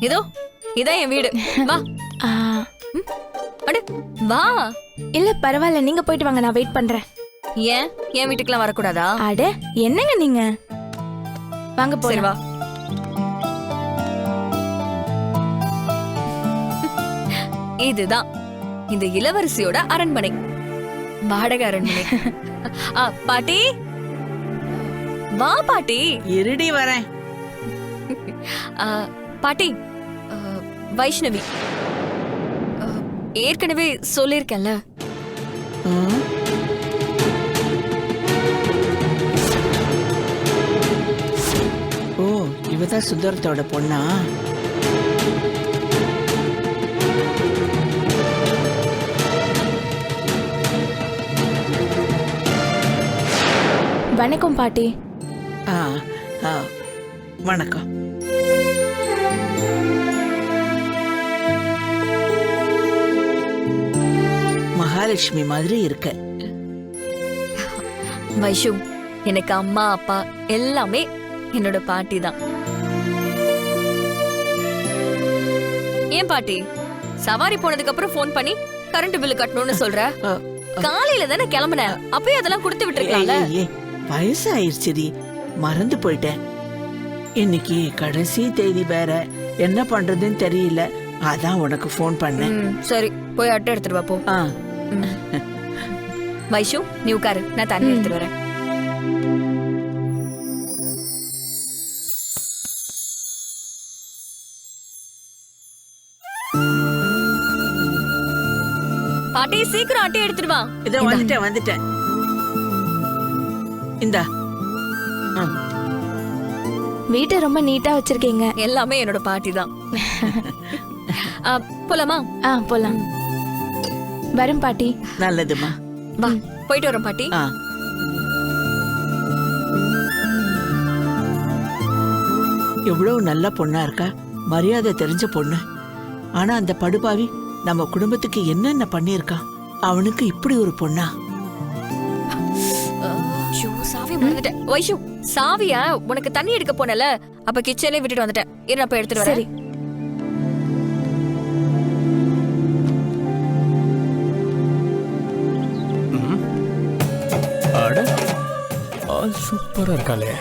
இதோ இதான் என் வீடு. வா. அட வா. இல்ல பரவாயில்ல. நீங்க போயிட்டு வாங்க நான் வெயிட் பண்றேன். ஏன்? என் வீட்டுக்குலாம் வரக்கூடாதா? அட என்னங்க நீங்க? வாங்க போலாம். வா. இதுதான். இந்த இளவரசியோட அரண்மனை. வாடகை அரண்மனை. ஆ, பாட்டி. வா பாட்டி. இருடி வரேன். பாட்டி வைஷ்ணவி. ஏற்கனவே சொல்லியிருக்கேன்ல. ம். ஓ இவதான் சுந்தரத்தோட பொண்ணா? வணக்கம் பாட்டி. ஆ ஆ. வணக்கம். மகாலட்சுமி மாதிரி இருக்க. வைஷு எனக்கு அம்மா அப்பா எல்லாமே என்னோட பாட்டி தான். ஏன் பாட்டி? சவாரி போனதுக்கு அப்புறம் ஃபோன் பண்ணி கரண்ட் பில் கட்டணும்னு சொல்ற? காலையில தானே கிளம்புன? அப்பயே அதெல்லாம் கொடுத்து ஏய், வயசாயிருச்சுடி. மறந்து போயிட்டேன். இன்னைக்கு கடைசி தேதி வேற. என்ன பண்றதுன்னு தெரியல. அதான் உனக்கு ஃபோன் பண்ணேன். ம், சரி. போய் அட்டை எடுத்துட்டு வா போ. ஆ. வைஷு நீ உட்காரு. நான் தண்ணி எடுத்துட்டு வரேன். பாட்டி சீக்கிரம் அட்டை எடுத்துட்டு வா. இதோ வந்துட்டேன் வந்துட்டேன். இந்தா. ஆ, வீட்டை ரொம்ப நீட்டா வச்சிருக்கீங்க. எல்லாமே என்னோட பாட்டி தான். போலாமா? ஆ போலாம். வரும் பாட்டி. நல்லதுமா வா போயிட்டு வரோம் பாட்டி. ஆ. எவ்வளவு நல்ல பொண்ணா இருக்கா. மரியாதை தெரிஞ்ச பொண்ணு. ஆனா அந்த படுபாவி நம்ம குடும்பத்துக்கு என்னென்ன பண்ணியிருக்கான் அவனுக்கு இப்படி ஒரு பொண்ணா? சாவி மறந்துட்டேன். வைஷு சாவியா உனக்கு தண்ணி எடுக்க போனல அப்ப கிச்சன்லயே விட்டுட்டு வந்துட்டேன். இரு போய் எடுத்துட்டு வரேன். சூப்பரா இருக்காளே.